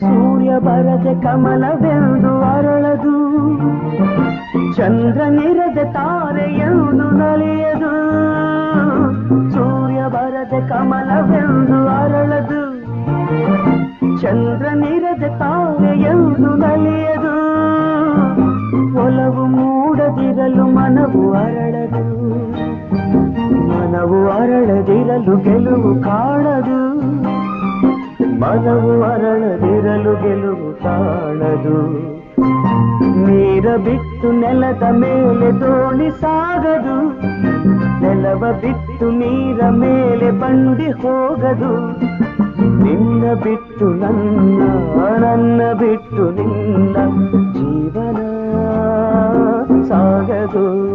ಸೂರ್ಯ ಬರದೆ ಕಮಲವೆಂದು ಅರಳದು ಚಂದ್ರ ನಿರದೆ ತಾರೆಯೆಂದು ನಲಿಯದು ಸೂರ್ಯ ಬರದೆ ಕಮಲವೆಂದು ಅರಳದು ಚಂದ್ರ ನಿರದೆ ತಾರೆಯೆಂದು ನಲಿಯದು ಒಲವು ಮೂಡದಿರಲು ಮನವು ಅರಳದು ಮನವು ಅರಳದಿರಲು ಗೆಲುವು ಕಾಣದು. ಮನವು ಅರಳದಿರಲು ಗೆಲುವು ಕಾಣದು. ನೀರ ಬಿಟ್ಟು ನೆಲದ ಮೇಲೆ ದೋಣಿ ಸಾಗದು. ನೆಲವ ಬಿಟ್ಟು ನೀರ ಮೇಲೆ ಬಂಡಿ ಹೋಗದು. ನಿನ್ನ ಬಿಟ್ಟು ನನ್ನ ನನ್ನ ಬಿಟ್ಟು ನಿನ್ನ ಜೀವನ ಸಾಗದು.